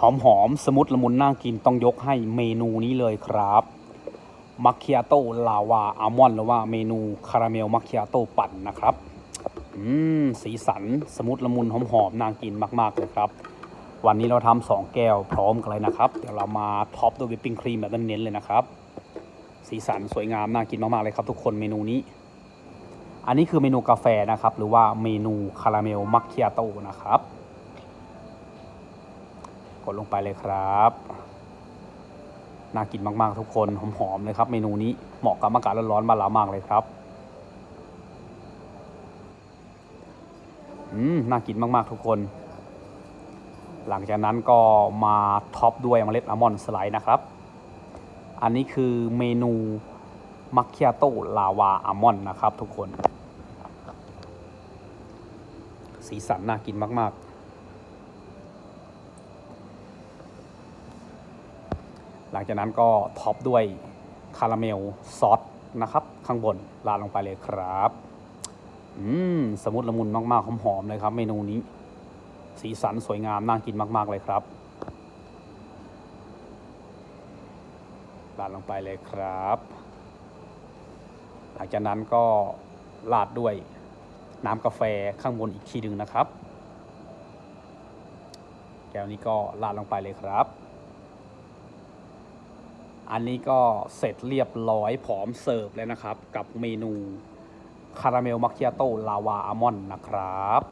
หอมๆ สมุดละมุนน่ากินต้องยกให้เมนูนี้เลยครับมัคคิอาโต้ลาวาอัลมอนด์หรือว่าเมนูคาราเมลมัคคิอาโต้ปั่นนะครับ อืม สีสันสมุดละมุนหอมๆ น่ากินมากๆ เลยครับ วันนี้เราทำสองแก้วพร้อมกันเลยนะครับ เดี๋ยวเรามาท็อปด้วยวิปปิ้งครีมแบบเน้นๆเลยนะครับ สีสันสวยงามน่ากินมากๆเลยครับ ทุกคนเมนูนี้ อันนี้คือเมนูกาแฟนะครับ หรือว่าเมนูคาราเมลมัคคิอาโต้นะครับ ดลงไปเลยครับ น่ากินมากๆทุกคนหอมๆเลยครับ เมนูนี้เหมาะกับอากาศร้อนๆบ้านเรามากเลยครับอืมน่ากินมากๆทุกคน หลังจากนั้นก็มาท็อปด้วยเมล็ดอัลมอนด์สไลด์นะครับ อันนี้คือเมนูมัคคิอาโต้ลาวาอัลมอนด์นะครับทุกคน สีสันน่ากินมาก ๆ หลังจากนั้นก็ท็อปด้วยคาราเมลซอสนะครับ ข้างบนราดลงไปเลยครับอืมสมุดละมุนมากๆหอมๆเลยครับ เมนูนี้ สีสันสวยงามน่ากินมาก ๆ เลยครับราดลงไปเลยครับ หลังจากนั้นก็ราดด้วยน้ำกาแฟข้างบนอีกทีหนึ่งนะครับ แก้วนี้ก็ราดลงไปเลยครับ อันนี้ก็เสร็จเรียบร้อยพร้อมเสิร์ฟเลยนะครับ กับเมนูคาราเมลมัคคิอาโต้ลาวาอัลมอนด์นะครับ